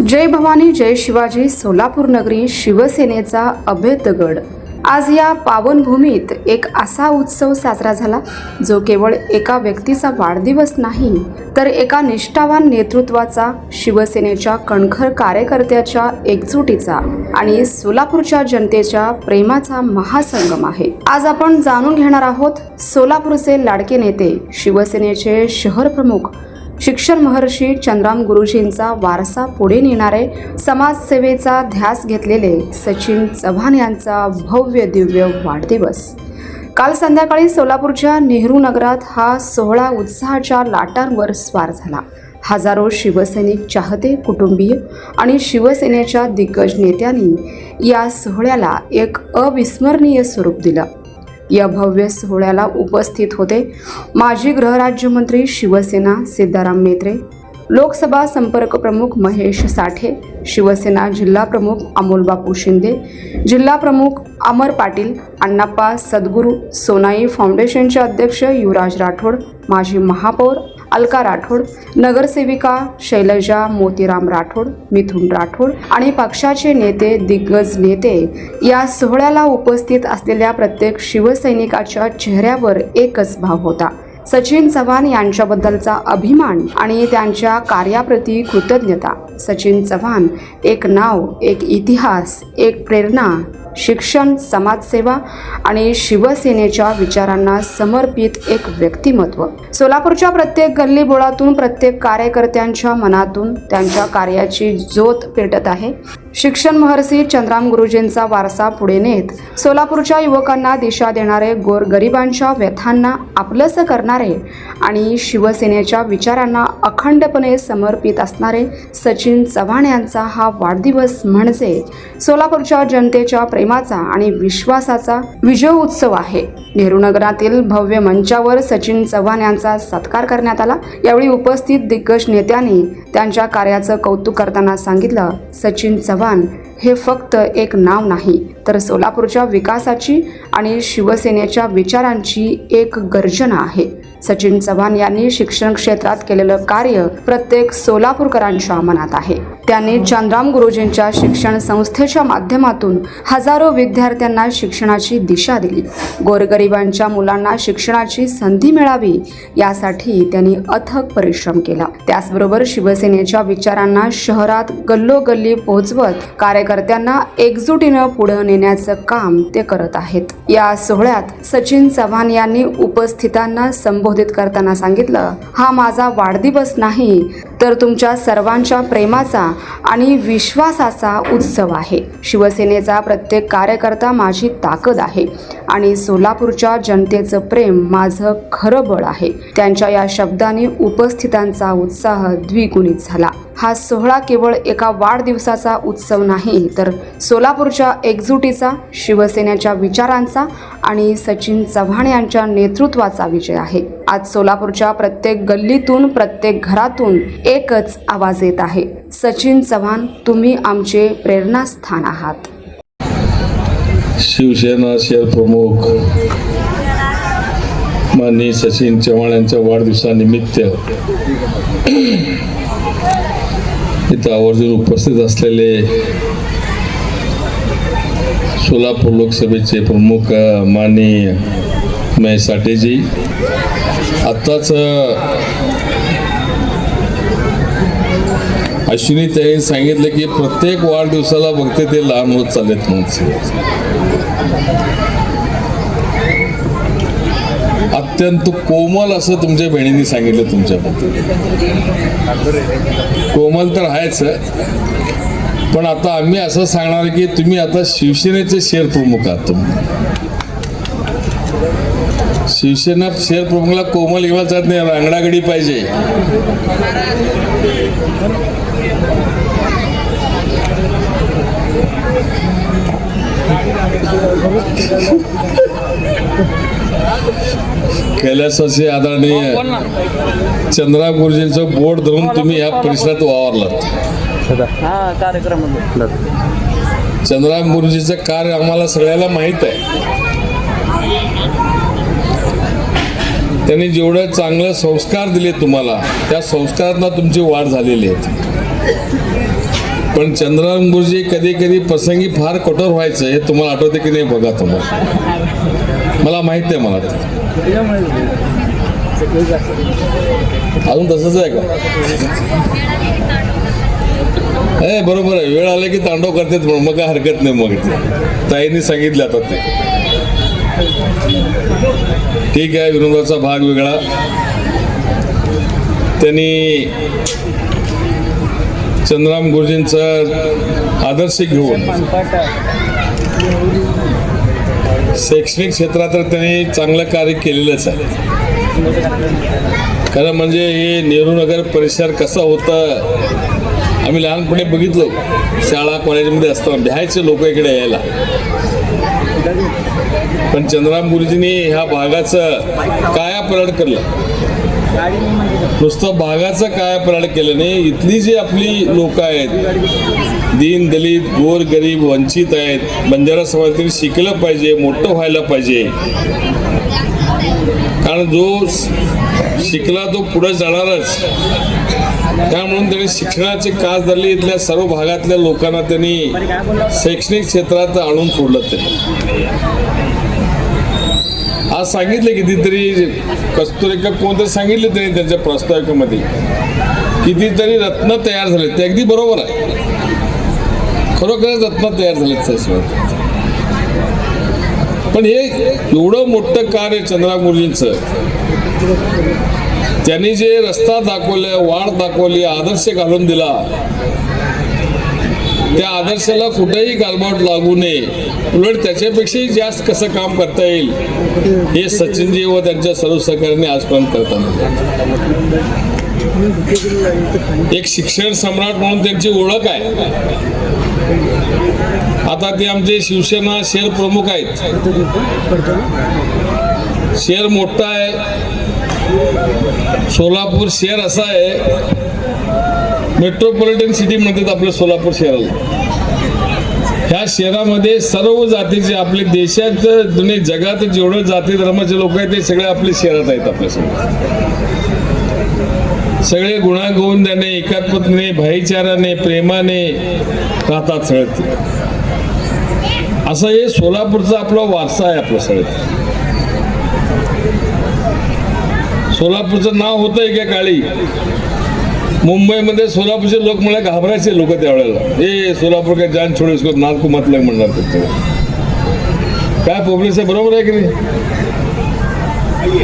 जय भवानी जय शिवाजी. सोलापूर नगरी शिवसेनेचा अभेदगड आज या पावनभूमीत एक असा उत्सव साजरा झाला जो केवळ एका व्यक्तीचा वाढदिवस नाही तर एका निष्ठावान नेतृत्वाचा शिवसेनेच्या कणखर कार्यकर्त्याच्या एकजुटीचा आणि सोलापूरच्या जनतेच्या प्रेमाचा महासंगम आहे. आज आपण जाणून घेणार आहोत सोलापूरचे लाडके नेते शिवसेनेचे शहर प्रमुख शिक्षण महर्षी चंद्राम गुरुजींचा वारसा पुढे नेणारे समाजसेवेचा ध्यास घेतलेले सचिन चव्हाण यांचा भव्य दिव्य वाढदिवस. काल संध्याकाळी सोलापूरच्या नेहरू नगरात हा सोहळा उत्साहाच्या लाटांवर स्वार झाला. हजारो शिवसैनिक चाहते कुटुंबीय आणि शिवसेनेच्या दिग्गज नेत्यांनी या सोहळ्याला एक अविस्मरणीय स्वरूप दिलं. या भव्य सोहळ्याला उपस्थित होते. माजी गृहराज्यमंत्री शिवसेना सिद्धाराम मेत्रे लोकसभा संपर्क प्रमुख महेश साठे शिवसेना जिल्हा प्रमुख अमोल बापू शिंदे जिल्हा प्रमुख अमर पाटील अण्णाप्पा सद्गुरू सोनाई फाउंडेशनचे अध्यक्ष युवराज राठोड माजी महापौर अलका राठोड नगरसेविका शैलजा मोतीराम राठोड मिथुन राठोड आणि पक्षाचे नेते दिग्गज नेते या सोहळ्याला उपस्थित असलेल्या प्रत्येक शिवसैनिकाच्या चेहऱ्यावर एकच भाव होता. सचिन चव्हाण यांच्याबद्दलचा अभिमान आणि त्यांच्या कार्याप्रती कृतज्ञता. सचिन चव्हाण एक नाव एक इतिहास एक प्रेरणा शिक्षण समाजसेवा आणि शिवसेनेच्या विचारांना समर्पित एक व्यक्तिमत्व. सोलापूरच्या प्रत्येक गल्लीबोळातून प्रत्येक कार्यकर्त्यांच्या मनातून त्यांच्या कार्याची ज्योत पेटत आहे. शिक्षण महर्षी चंद्राम गुरुजींचा वारसा पुढे नेत. सोलापूरच्या युवकांना दिशा देणारे गोर गरिबांच्या व्यथांना आपलंसं करणारे आणि शिवसेनेच्या विचारांना अखंडपणे समर्पित असणारे सचिन चव्हाण यांचा हा वाढदिवस म्हणजे सोलापूरच्या जनतेच्या प्रेमाचा आणि विश्वासाचा विजय उत्सव आहे. नेहरूनगरातील भव्य मंचावर सचिन चव्हाण यांचा सत्कार करण्यात आला. यावेळी उपस्थित दिग्गज नेत्यांनी त्यांच्या कार्याचं कौतुक करताना सांगितलं सचिन चव्हाण हे फक्त एक नाव नाही तर सोलापूरच्या विकासाची आणि शिवसेनेच्या विचारांची एक गर्जना आहे. सचिन चव्हाण यांनी शिक्षण क्षेत्रात केलेलं कार्य प्रत्येक सोलापूरकरांच्या मनात आहे. त्यांनी चंद्राम गुरुजींच्या शिक्षण संस्थेच्या माध्यमातून हजारो विद्यार्थ्यांना शिक्षणाची दिशा दिली. गोरगरिबांच्या मुलांना शिक्षणाची संधी मिळावी यासाठी त्यांनी अथक परिश्रम केला. त्याचबरोबर शिवसेनेच्या विचारांना शहरात गल्लोगल्ली पोहोचवत कार्यकर्त्यांना एकजुटीनं पुढे नेण्याचं काम ते करत आहेत. या सोहळ्यात सचिन चव्हाण यांनी उपस्थितांना संबोधित करताना सांगितलं हा माझा वाढदिवस नाही तर तुमच्या सर्वांच्या प्रेमाचा आणि विश्वासाचा उत्सव आहे. शिवसेनेचा प्रत्येक कार्यकर्ता माझी ताकद आहे आणि सोलापूरच्या जनतेचं प्रेम माझं खरं बळ आहे. त्यांच्या या शब्दांनी उपस्थितांचा उत्साह द्विगुणित झाला. हा सोहळा केवळ एका वाढदिवसाचा उत्सव नाही तर सोलापूरच्या एकजुटीचा शिवसेनेच्या विचारांचा आणि सचिन चव्हाण यांच्या नेतृत्वाचा विजय आहे. आज सोलापूरच्या प्रत्येक गल्लीतून प्रत्येक घरातून एकच आवाज येत आहे. सचिन चव्हाण तुम्ही आमचे प्रेरणास्थान आहात. शिवसेना शहर प्रमुख माननीय सचिन चव्हाण यांच्या वाढदिवसानिमित्त इथं आवर्जून उपस्थित असलेले सोलापूर लोकसभेचे प्रमुख माननीय महेश साठेजी. आत्ताच अश्विनी त्यांनी सांगितलं की प्रत्येक वाढदिवसाला बघते ते लहान होत चाललेत म्हणून अत्यंत कोमल असं तुमच्या बहिणींनी सांगितलं तुमच्याबद्दल. कोमल तर आहेच पण आता आम्ही असं सांगणार की तुम्ही आता शिवसेनेचे शेअर प्रमुख आहात तुम्ही. शिवसेना शेअर प्रमुखला कोमल घेऊन जात नाही रांगडागडी पाहिजे. कैलासाचे आदरणीय चंद्रा गुरुजींचं बोर्ड धरून तुम्ही या परिसरात वावरलात. हा कार्यक्रम चंद्राम गुरुजीचं कार्य आम्हाला सगळ्याला माहीत आहे. त्यांनी जेवढे चांगले संस्कार दिले तुम्हाला त्या संस्कारातनं तुमची वाढ झालेली आहे. पण चंद्रराम गुरुजी कधी कधी प्रसंगी फार कठोर व्हायचं हे तुम्हाला आठवते की नाही बघा तुम्हाला मला माहीत आहे मला अजून तसंच आहे का? ए बरोबर आहे. वेळ आला की तांडव करतेच म्हणून. मग काय हरकत नाही मग ते. ताईंनी सांगितलं आता ते. ठीक आहे विनोदाचा भाग वेगळा. त्यांनी चंद्राम गुरुजींचा आदर्श घेऊन शैक्षणिक क्षेत्रात तर त्यांनी चांगलं कार्य केलेलंच आहे. खरं म्हणजे हे नेहरू नगर परिसर कसं होतं आम्ही लहानपणी बघितलो. शाळा कॉलेजमध्ये असताना भ्यायचे लोक इकडे यायला. पण चंद्राम गुरुजींनी ह्या भागाचं काया पलट केलं. नुसतं भागाचं काय पलट केलं नाही इथली जी आपली लोक आहेत दीन दलित गोर गरीब वंचित आहेत बंजारा समाजातील शिकलं पाहिजे मोठं व्हायला पाहिजे. कारण जो शिकला तो पुढे जाणारच. त्यामुळे त्यांनी शिक्षणाची कास धरली इथल्या सर्व भागातल्या लोकांना त्यांनी शैक्षणिक क्षेत्रात आणून सोडलं ते आज सांगितले कितीतरी कस्तुरिका कोणतरी सांगितले त्यांनी त्यांच्या प्रस्ताविकेमध्ये. कितीतरी रत्न तयार झाले ते अगदी बरोबर आहे. खरोखरच रत्न तयार झालेत सर पण हे एवढं मोठं कार्य चंद्रामुरलींचं त्यांनी जे रस्ता दाखवल्या वाढ दाखवली आदर्श घालून दिला त्या आदर्शाला कुठेही गालबोट लागू नये. उलट त्याच्यापेक्षाही जास्त कसं काम करता येईल? हे सचिनजी व त्यांच्या सर्व सहकार्याने आजपर्यंत करतात एक शिक्षण सम्राट म्हणून त्यांची ओळख आहे. आता ते आमचे शिवसेना शेर प्रमुख आहेत. शेर मोठा आहे. सोलापूर शेर असा आहे. मेट्रोपॉलिटन सिटी म्हणतात आपल्या सोलापूर शहराला ह्या शहरामध्ये सर्व जातीचे आपले देशात जुने जगात जेवढं जाती धर्माचे लोक आहेत ते सगळे आपल्या शहरात आहेत आपल्यासमोर सगळे गुणागोविंदाने एकात्मतेने भाईचाराने प्रेमाने राहतात सगळे असं हे सोलापूरचा आपला वारसा आहे आपलं सगळ्यात सोलापूरचं नाव होतं एका काळी? मुंबईमध्ये सोलापूरचे लोक मला घाबरायचे लोक त्यावेळेला. ए सोलापूर काय जान छोड इसको नाक को मत लग म्हणणार ते. काय पब्लिक आहे बरोबर आहे की नाही?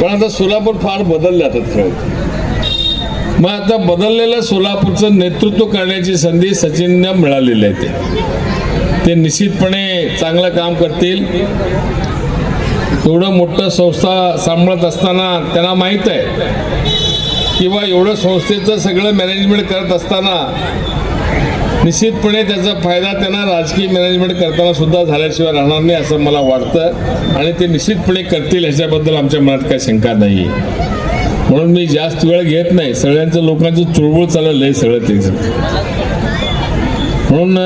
पण आता सोलापूर फार बदलले आता खेळ मग आता बदललेलं सोलापूरचं नेतृत्व करण्याची संधी सचिनला मिळालेली आहे ते. ते निश्चितपणे चांगलं काम करतील. एवढं मोठं संस्था सांभाळत असताना त्यांना माहीत आहे. किंवा एवढं संस्थेचं सगळं मॅनेजमेंट करत असताना निश्चितपणे त्याचा फायदा त्यांना राजकीय मॅनेजमेंट करताना सुद्धा झाल्याशिवाय राहणार नाही असं मला वाटतं. आणि ते निश्चितपणे करतील ह्याच्याबद्दल आमच्या मनात काही शंका नाही म्हणून मी जास्त वेळ घेत नाही. सगळ्यांचं लोकांचं चुळबुळ चाललं आहे सगळं ते म्हणून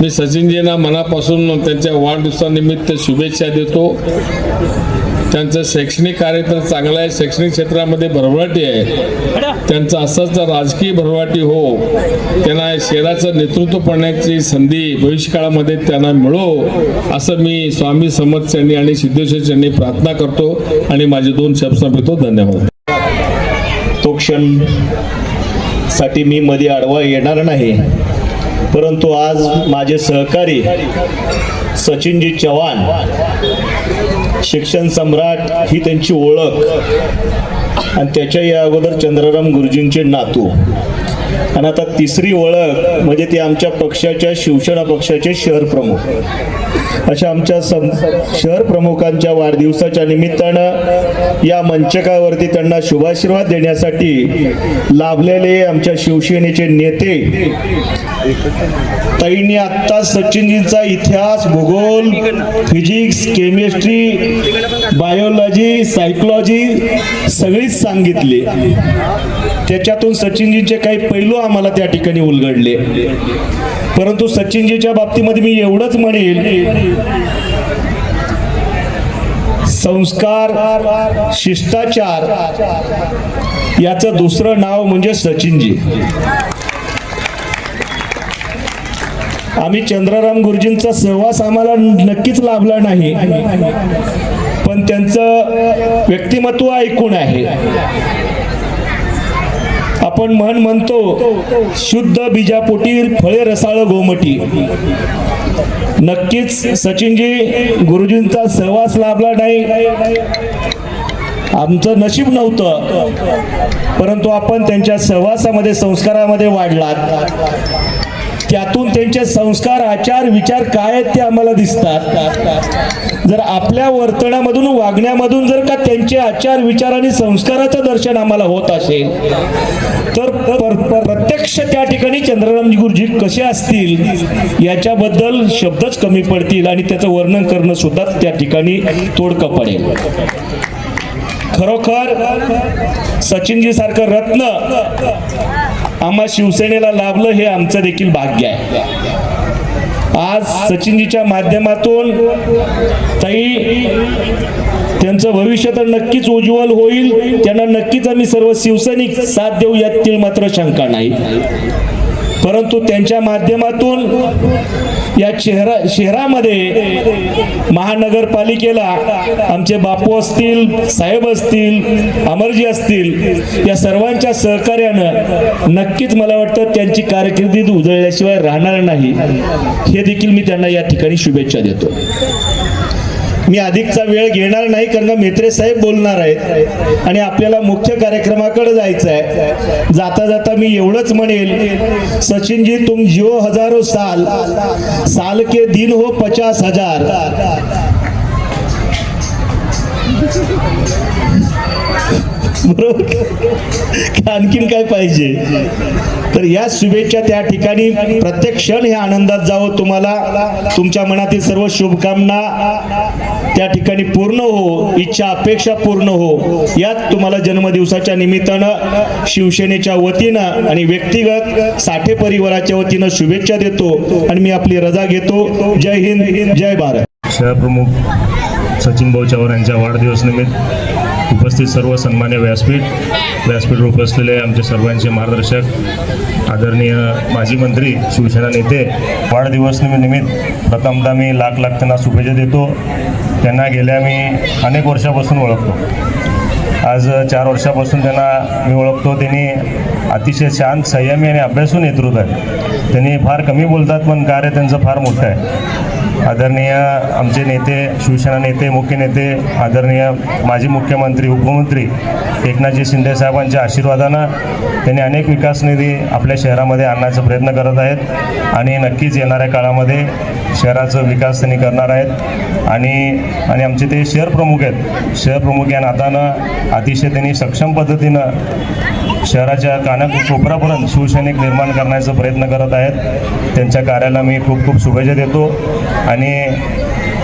मी सचिनजींना मनापासून त्यांच्या वाढदिवसानिमित्त शुभेच्छा देतो. त्यांचं शैक्षणिक कार्य तर चांगलं आहे शैक्षणिक क्षेत्रामध्ये भरभराटी आहे. त्यांचं असंच राजकीय भरभराटी हो त्यांना शहराचं नेतृत्व करण्याची संधी भविष्यकाळामध्ये त्यांना मिळो असं मी स्वामी समर्थ यांनी आणि सिद्धेश्वर यांनी प्रार्थना करतो आणि माझे दोन शब्द संपतो धन्यवाद. तो क्षणसाठी मी मध्ये आडवा येणार नाही परंतु आज माझे सहकारी सचिनजी चव्हाण शिक्षण सम्राट ही त्यांची ओळख. आणि त्याच्या या अगोदर चंद्रराम गुरुजींचे नातू. आणि आता तिसरी ओळख म्हणजे ते आमच्या पक्षाच्या शिवसेना पक्षाचे शहर प्रमुख. अशा आमच्या सं शहर प्रमुखांच्या वाढदिवसाच्या निमित्तानं या मंचकावरती त्यांना शुभाशीर्वाद देण्यासाठी लाभलेले आमच्या शिवसेनेचे नेते ताईंनी आत्ता सचिनजींचा इतिहास भूगोल फिजिक्स केमिस्ट्री बायोलॉजी सायकोलॉजी सगळीच सांगितली. त्याच्यातून सचिनजींचे काही पैलू आम्हाला त्या ठिकाणी उलगडले. परंतु सचिनजीच्या बाबतीमध्ये मी एवढंच म्हणेल संस्कार शिष्टाचार याचं दुसरं नाव म्हणजे सचिनजी. आम्ही चंद्रराम गुरुजींचा सहवास आम्हाला नक्कीच लाभला नाही. पण त्यांचं व्यक्तिमत्व ऐकून आहे. आपण म्हण म्हणतो शुद्ध बीजापोटी फळे रसाळ गोमटी. नक्कीच सचिनजी गुरुजींचा सहवास लाभला नाही. आमचं नशीब नव्हतं. परंतु आपण त्यांच्या सहवासामध्ये संस्कारामध्ये वाढलात. त्यातून त्यांचे संस्कार आचार विचार काय आहेत ते आम्हाला दिसतात. जर आपल्या वर्तनामधून वागण्यामधून जर का त्यांचे आचार विचार आणि संस्काराचं दर्शन आम्हाला होत असेल तर प्रत्यक्ष त्या ठिकाणी चंद्ररामजी गुरुजी कसे असतील याच्याबद्दल शब्दच कमी पडतील आणि त्याचं वर्णन करणं सुद्धा त्या ठिकाणी तोडकं पडेल. खरोखर सचिनजी सारखं रत्न आम्हा शिवसेनेला लाभलं हे आमचं देखील भाग्य आहे. आज सचिनजीच्या माध्यमातून ताई त्यांचं भविष्य तर नक्कीच उज्ज्वल होईल. त्यांना नक्कीच आम्ही सर्व शिवसैनिक साथ देऊ यातील मात्र शंका नाही. परंतु त्यांच्या माध्यमातून या शहरा शहरामध्ये महानगरपालिकेला आमचे बापू असतील साहेब असतील अमरजी असतील या सर्वांच्या सहकार्यानं नक्कीच मला वाटतं त्यांची कारकिर्दी उजळल्याशिवाय राहणार नाही. हे देखील मी त्यांना या ठिकाणी शुभेच्छा देतो. मी अधिकचा वेळ घेणार नाही कारण का मेत्रे साहेब बोलणार आहेत. आणि आपल्याला मुख्य कार्यक्रमाकडे जायचं आहे जाता जाता मी एवढंच म्हणेल सचिनजी तुम जिओ हजारो साल. साल के दिन हो पचास हजार. बरोबर आणखीन काय पाहिजे? तर या शुभेच्छा त्या ठिकाणी प्रत्येक क्षण हे आनंदात जावं तुम्हाला. तुमच्या मनातील सर्व शुभकामना त्या ठिकाणी पूर्ण हो इच्छा अपेक्षा पूर्ण हो. यात तुम्हाला जन्मदिवसाच्या निमित्तानं शिवसेनेच्या वतीनं आणि व्यक्तिगत साठे परिवाराच्या वतीनं शुभेच्छा देतो आणि मी आपली रजा घेतो. जय हिंद जय भारत. शहरप्रमुख सचिन भाऊ चव्हाण यांच्या वाढदिवस निमित्त उपस्थित सर्व सन्मान्य व्यासपीठ व्यासपीठवर उपसलेले आमचे सर्वांचे मार्गदर्शक आदरणीय माजी मंत्री शिवसेना नेते वाढदिवस निमित्त प्रथमतः मी लाख लाख त्यांना शुभेच्छा देतो. त्यांना गेल्या मी अनेक वर्षापासून ओळखतो. आज चार वर्षापासून त्यांना मी ओळखतो. त्यांनी अतिशय शांत संयमी आणि अभ्यासू नेतृत्व आहे. त्यांनी फार कमी बोलतात पण कार्य त्यांचं फार मोठं आहे. आदरणीय आमचे नेते शिवसेना नेते मुख्य नेते आदरणीय माजी मुख्यमंत्री उपमुख्यमंत्री एकनाथजी शिंदे साहेबांच्या आशीर्वादानं त्यांनी अनेक विकास निधी आपल्या शहरामध्ये आणण्याचा प्रयत्न करत आहेत आणि नक्कीच येणाऱ्या काळामध्ये शहराचा विकास त्यांनी करणार आहेत. आणि आणि आमचे ते शहर प्रमुख आहेत. शहर प्रमुख या नातानं अतिशय त्यांनी सक्षम पद्धतीनं शहराच्या काना कोपरापर्यंत शिवसैनिक निर्माण करण्याचा प्रयत्न करत आहेत. त्यांच्या कार्याला मी खूप खूप शुभेच्छा देतो. आणि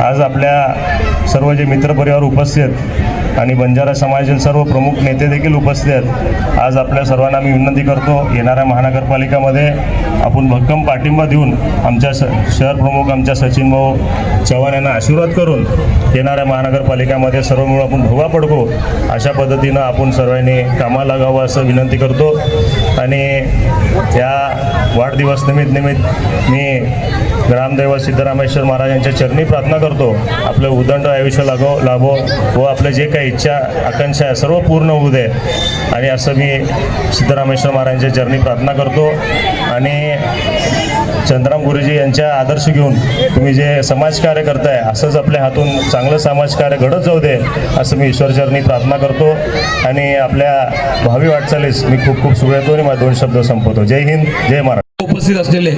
आज आपल्या सर्व जे मित्रपरिवार उपस्थित आहेत आणि बंजारा समाजातील सर्व प्रमुख नेते देखील उपस्थित आहेत आज आपल्या सर्वांना मी विनंती करतो येणाऱ्या महानगरपालिकामध्ये आपण भक्कम पाठिंबा देऊन आमच्या स शहर प्रमुख आमच्या सचिन भाऊ चव्हाण यांना आशीर्वाद करून येणाऱ्या महानगरपालिकामध्ये सर्व मिळून आपण भोगा पडको अशा पद्धतीनं आपण सर्वांनी कामाला लागावं असं विनंती करतो. आणि या वाढदिवस निमित्त निमित्त मी ग्रामदैवत सिद्धरामेश्वर महाराजांच्या चरणी प्रार्थना करतो. आपलं उदंड आयुष्य लागो लाभो व आपले जे काही इच्छा आकांक्षा आहे सर्व पूर्ण होऊ दे. आणि असं मी सिद्धरामेश्वर महाराजांच्या चरणी प्रार्थना करतो. आणि चंद्राम गुरुजी यांच्या आदर्श घेऊन तुम्ही जे समाजकार्य करताय असंच आपल्या हातून चांगलं समाजकार्य घडत जाऊ दे असं मी ईश्वरचरणी प्रार्थना करतो. आणि आपल्या भावी वाटचालीस मी खूप खूप शुभेच्छा आणि माझे दोन शब्द संपवतो. जय हिंद जय महाराष्ट्र. उपस्थित असलेले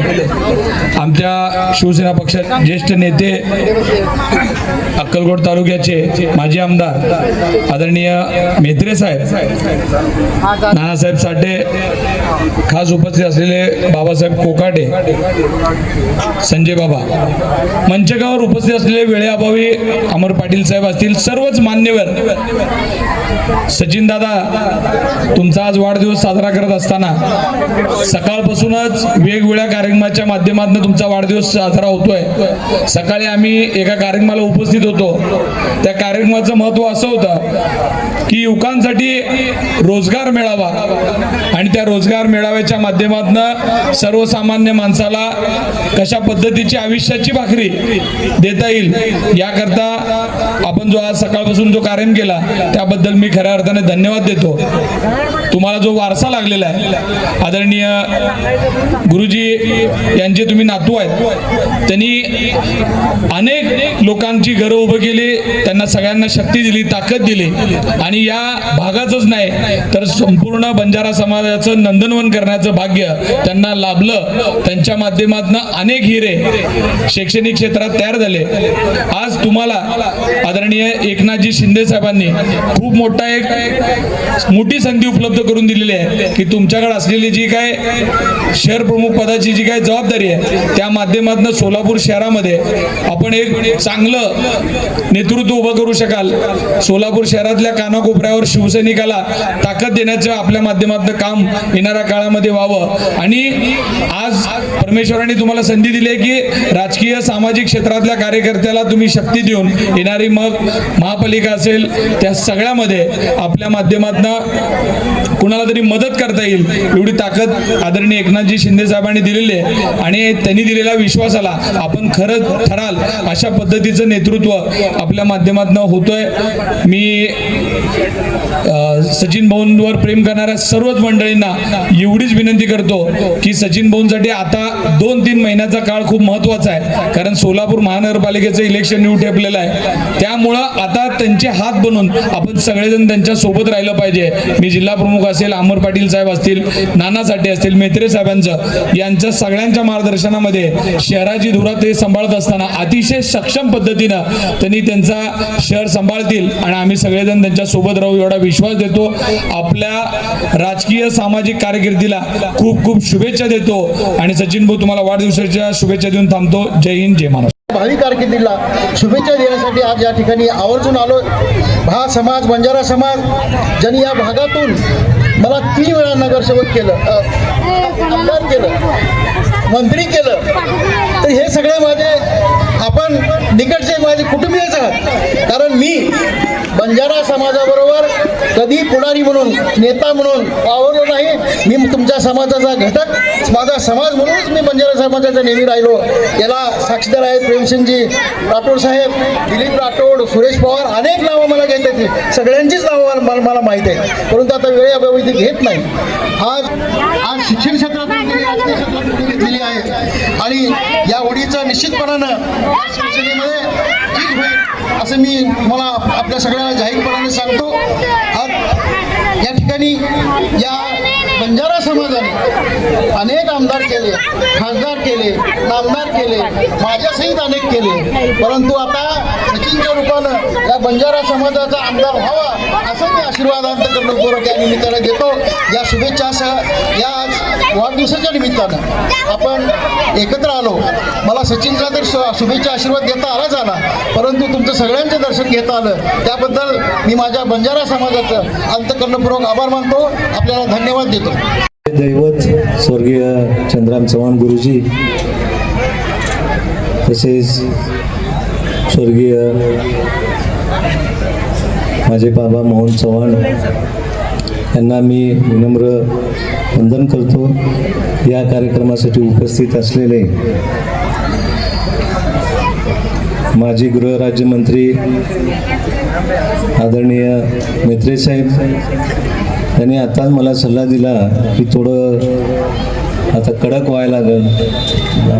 आमच्या शिवसेना पक्षात ज्येष्ठ नेते अक्कलकोट तालुक्याचे माजी आमदार आदरणीय मेत्रे साहेब नानासाहेब साठे खास उपस्थित असलेले बाबासाहेब कोकाटे संजय बाबा मंचकावर उपस्थित असलेले वेळेअभावी अमर पाटील साहेब असतील सर्वच मान्यवर सचिन दादा तुमचा आज वाढदिवस साजरा करत असताना सकाळपासूनच वेगवेगळ्या कार्यक्रमाच्या माध्यमातून तुमचा वाढदिवस साजरा होतोय. सकाळी आम्ही एका कार्यक्रमाला उपस्थित होतो. त्या कार्यक्रमाचं महत्त्व असं होतं की युवकांसाठी रोजगार मिळावा. आणि त्या रोजगार मेळाव्याच्या माध्यमातून सर्वसामान्य माणसाला कशा पद्धतीची आयुष्याची भाकरी देता येईल याकरता आपण जो आज सकाळपासून जो कार्यक्रम केला त्याबद्दल मी खऱ्या अर्थाने धन्यवाद देतो. तुम्हाला जो वारसा लागलेला आहे आदरणीय गुरुजी यांचे तुम्ही नातू आहेत त्यांनी अनेक लोकांची घरं उभं केली त्यांना सगळ्यांना शक्ती दिली ताकद दिली आणि या भागाचंच नाही तर संपूर्ण बंजारा समाजाचं नंदनवन करण्याचं भाग्य त्यांना लाभलं. त्यांच्या माध्यमातून अनेक हिरे शैक्षणिक क्षेत्रात तयार झाले. आज तुम्हाला आदरणीय एकनाथजी शिंदे साहेबांनी खूप मोठा एक मोठी संधी उपलब्ध करून दिलेली आहे की तुमच्याकडे असलेली जी काय शहर प्रमुख पदाची जी काय जबाबदारी आहे त्या माध्यमातून सोलापूर शहरामध्ये आपण एक चांगलं नेतृत्व उभं करू शकाल. सोलापूर शहरातल्या कानाकोपऱ्यावर शिवसैनिकाला ताकद देण्याचं आपल्या माध्यमातून काम येणाऱ्या काळामध्ये व्हावं. आणि आज परमेश्वराने तुम्हाला संधी दिली आहे की राजकीय सामाजिक क्षेत्रातल्या कार्यकर्त्याला तुम्ही शक्ती देऊन येणारी मग महापालिका असेल त्या सगळ्यामध्ये आपल्या माध्यमातून कुणाला तरी मदत करता येईल एवढी ताकद आदरणीय एकनाथजी शिंदे साहेबांनी दिलेली आहे. आणि त्यांनी दिलेल्या विश्वासाला आपण खरंच ठराल अशा पद्धतीचं नेतृत्व आपल्या माध्यमातून होतोय. मी सचिन भाऊंवर प्रेम करणाऱ्या सर्वच मंडळींना एवढीच विनंती करतो की सचिन भाऊंसाठी आता दोन तीन महिन्याचा काळ खूप महत्त्वाचा आहे. कारण सोलापूर महानगरपालिकेचं इलेक्शन न्यू ठेपलेलं आहे. त्यामुळं आता त्यांचे हात बनून आपण सगळेजण त्यांच्यासोबत राहिलं पाहिजे. मी जिल्हा प्रमुख असेल अमर पाटील साहेब असतील नाना साठे असतील मेत्रे साहेबांचं यांच्या सगळ्यांच्या मार्गदर्शनामध्ये शहराची धुरा ते सांभाळत असताना अतिशय सक्षम पद्धतीनं त्यांनी त्यांचा शहर सांभाळतील आणि आम्ही सगळेजण त्यांच्यासोबत राहू एवढा विश्वास देतो. आपल्या राजकीय सामाजिक कारकिर्दीला खूप खूप शुभेच्छा देतो. आणि सचिन भाऊ तुम्हाला वाढदिवसाच्या शुभेच्छा देऊन थांबतो. जय हिंद जय महाराष्ट्र. भावी कारकिर्दीला शुभेच्छा देण्यासाठी आज या ठिकाणी आवर्जून आलो भा समाज बंजारा समाज ज्यांनी या भागातून मला तीन वेळा नगरसेवक केलं आमदार केलं मंत्री केलं. तर हे सगळे माझे आपण निकटचे माझे कुटुंबीयच आहात कारण मी बंजारा समाजाबरोबर कधी पुढारी म्हणून नेता म्हणून वावरलो नाही. मी तुमच्या समाजाचा घटक माझा समाज म्हणूनच मी बंजारा समाजाचा नेहमी राहिलो. याला साक्षीदार आहेत प्रेमसिंगजी राठोड साहेब दिलीप राठोड सुरेश पवार अनेक नावं मला घेत आहेत. सगळ्यांचीच नावं मला- मला माहीत आहे परंतु आता वेळ अभावी घेत नाही. आज आज शिक्षण क्षेत्रातून राजकीय क्षेत्रातून दिली आहे. आणि या ओढीचं निश्चितपणानं शिवसेनेमध्ये ठीक होईल असं मी मला आपल्या सगळ्यांना जाहीरपणाने सांगतो. आज या ठिकाणी या बंजारा समाजाने अनेक आमदार केले खासदार केले नामदार केले माझ्यासहित अनेक केले. परंतु आता सचिनच्या रूपानं या बंजारा समाजाचा आमदार व्हावा असं मी आशीर्वादांत या निमित्तानं देतो या शुभेच्छासह या आज वाढदिवसाच्या निमित्तानं आपण एकत्र आलो. मला सचिनचा तर शुभेच्छा आशीर्वाद देता आला झाला परंतु तुमचं सगळ्यांचं दर्शन घेता आलं. त्याबद्दल मी माझ्या बंजारा समाजाचं अंतकरणपूर्वक आभार मानतो. आपल्याला धन्यवाद देतो. दैवत स्वर्गीय चंद्राम चव्हाण गुरुजी तसेच स्वर्गीय माझे बाबा मोहन चव्हाण यांना मी विनम्र वंदन करतो. या कार्यक्रमासाठी उपस्थित असलेले माजी गृहराज्यमंत्री आदरणीय मेत्रे साहेब त्यांनी आताच मला सल्ला दिला की थोडं आता कडक व्हायला लागेल.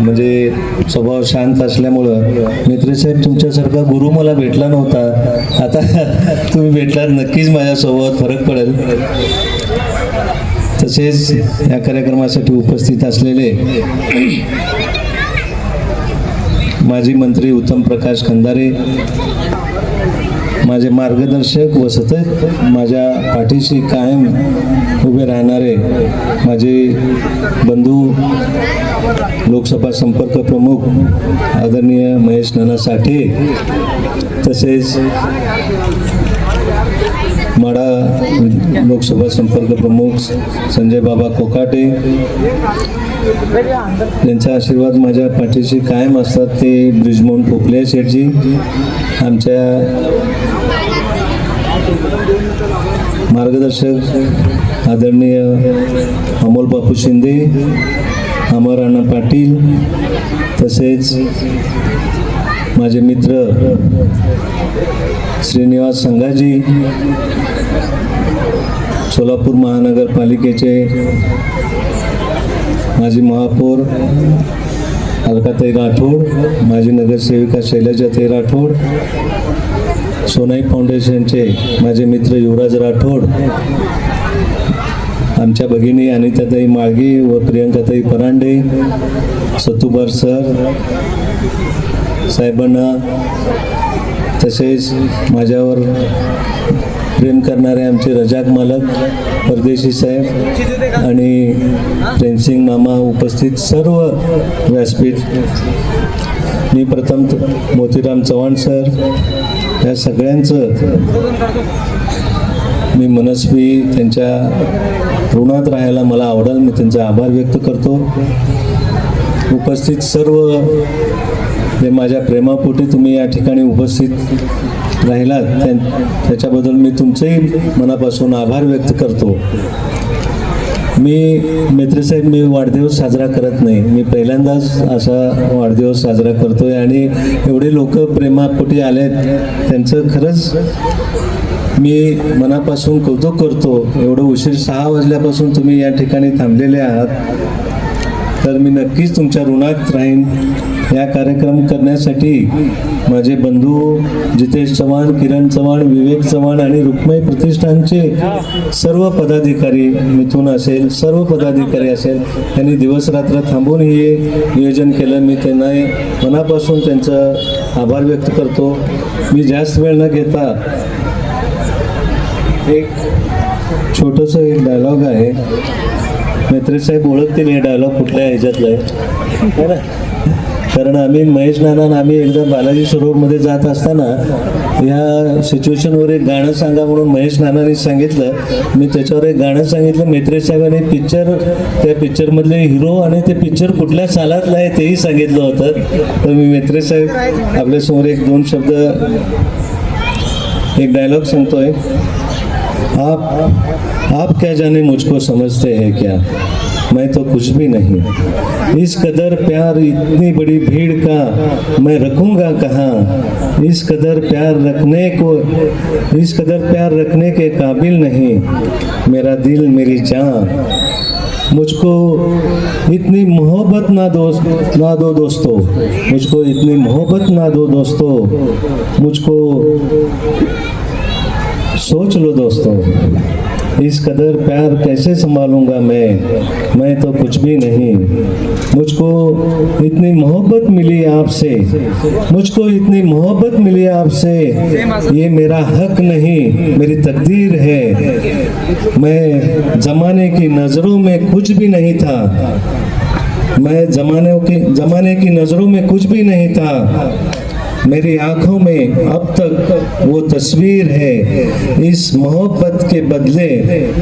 म्हणजे स्वभाव शांत असल्यामुळं. मित्रसाहेब तुमच्यासारखा गुरु मला भेटला नव्हता. आता तुम्ही भेटलात नक्कीच माझ्या स्वभावात फरक पडेल. तसेच या कार्यक्रमासाठी उपस्थित असलेले माजी मंत्री उत्तम प्रकाश खंदारे माझे मार्गदर्शक व सतत माझ्या पाठीशी कायम उभे राहणारे माझे बंधू लोकसभा संपर्क प्रमुख आदरणीय महेश नाना साठे तसेच माडा लोकसभा संपर्क प्रमुख संजय बाबा कोकाटे त्यांचा आशीर्वाद माझ्या पाठीशी कायम असतात ते ब्रिजमोहन पोपले शेठजी आमच्या मार्गदर्शक आदरणीय अमोल बापू शिंदे अमर अण्णा पाटील तसेच माझे मित्र श्रीनिवास संघाजी सोलापूर महानगरपालिकेचे माजी महापौर अलकाताई राठोड माजी नगरसेविका शैलजाताई राठोड सोनाई फाउंडेशनचे माझे मित्र युवराज राठोड आमच्या भगिनी अनिताताई माळगी व प्रियंकाताई परांडे सतुबार सर साहेबांना तसेच माझ्यावर प्रेम करणारे आमचे रजाक मालक परदेशी साहेब आणि प्रेमसिंग मामा उपस्थित सर्व व्यासपीठ. मी प्रथम मोतीराम चव्हाण सर या सगळ्यांचं मी मनस्वी त्यांच्या ऋणात राहायला मला आवडेल मी त्यांचा आभार व्यक्त करतो. उपस्थित सर्व जे माझ्या प्रेमापोटी तुम्ही या ठिकाणी उपस्थित राहिलात त्याच्याबद्दल मी तुमचेही मनापासून आभार व्यक्त करतो. मी मित्रसाहेब मी वाढदिवस साजरा करत नाही. मी पहिल्यांदाच असा वाढदिवस साजरा करतो आहे आणि एवढे लोक प्रेमापोटी आलेत त्यांचं खरंच मी मनापासून कौतुक करतो. एवढं उशीर सहा वाजल्यापासून तुम्ही या ठिकाणी थांबलेले आहात. तर मी नक्कीच तुमच्या ऋणात राहीन. या कार्यक्रम करण्यासाठी माझे बंधू जितेश चव्हाण किरण चव्हाण विवेक चव्हाण आणि रुक्मय प्रतिष्ठानचे सर्व पदाधिकारी मिथून असेल सर्व पदाधिकारी असेल त्यांनी दिवसरात्र थांबून हे नियोजन केलं. मी त्यांना मनापासून त्यांचं आभार व्यक्त करतो. मी जास्त वेळ न घेता एक छोटंसं एक डायलॉग आहे. मैत्री साहेब ओळखतील हे डायलॉग कुठल्या ह्याच्यातलं आहे. ना? कारण आम्ही महेश नाना आम्ही एकदा बालाजी सरोवरमध्ये जात असताना या सिच्युएशनवर एक गाणं सांगा म्हणून महेश नानाने सांगितलं. मी त्याच्यावर एक गाणं सांगितलं. मेत्रे साहेबांनी पिक्चर त्या पिक्चरमधले हिरो आणि ते पिक्चर कुठल्या सालातलं आहे तेही सांगितलं होतं. तर मी मेत्रे साहेब आपल्यासमोर एक दोन शब्द एक डायलॉग सांगतोय. आप आप क्या जाने मुझको समजते हैं क्या? मैं तो कुछ भी नहीं। इस कदर प्यार इतनी बड़ी भीड़ का मैं रखूँगा कहाँ? इस कदर प्यार रखने को, इस कदर प्यार रखने के काबिल नहीं। मेरा दिल मेरी जान। मुझको इतनी मोहब्बत ना दो ना दो दोस्तों। मुझको इतनी मोहब्बत ना दो दोस्तों। मुझको सोच लो दोस्तों। इस कदर प्यार कैसे संभालूँगा मैं? मैं तो कुछ भी नहीं। मुझको इतनी मोहब्बत मिली आपसे। मुझको इतनी मोहब्बत मिली आपसे। ये मेरा हक नहीं, मेरी तकदीर है। मैं जमाने की नज़रों में कुछ भी नहीं था। मैं जमाने की जमाने की नज़रों में कुछ भी नहीं था। मेरी आँखों में अब तक वो तस्वीर है। इस मोहब्बत के बदले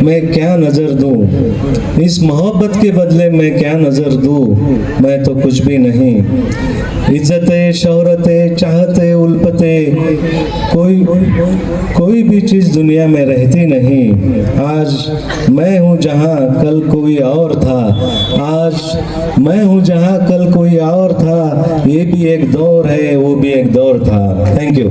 मैं क्या नज़र दूँ? इस मोहब्बत के बदले मैं क्या नज़र दूँ? मैं तो कुछ भी नहीं। इज्जतें, शोहरतें, चाहते, उल्फते, कोई कोई भी चीज़ दुनिया में रहती नहीं। आज मैं हूँ जहाँ कल कोई और था। आज मैं हूँ जहाँ कल कोई और था। ये भी एक दौर है, वो भी एक દોર થા. Thank you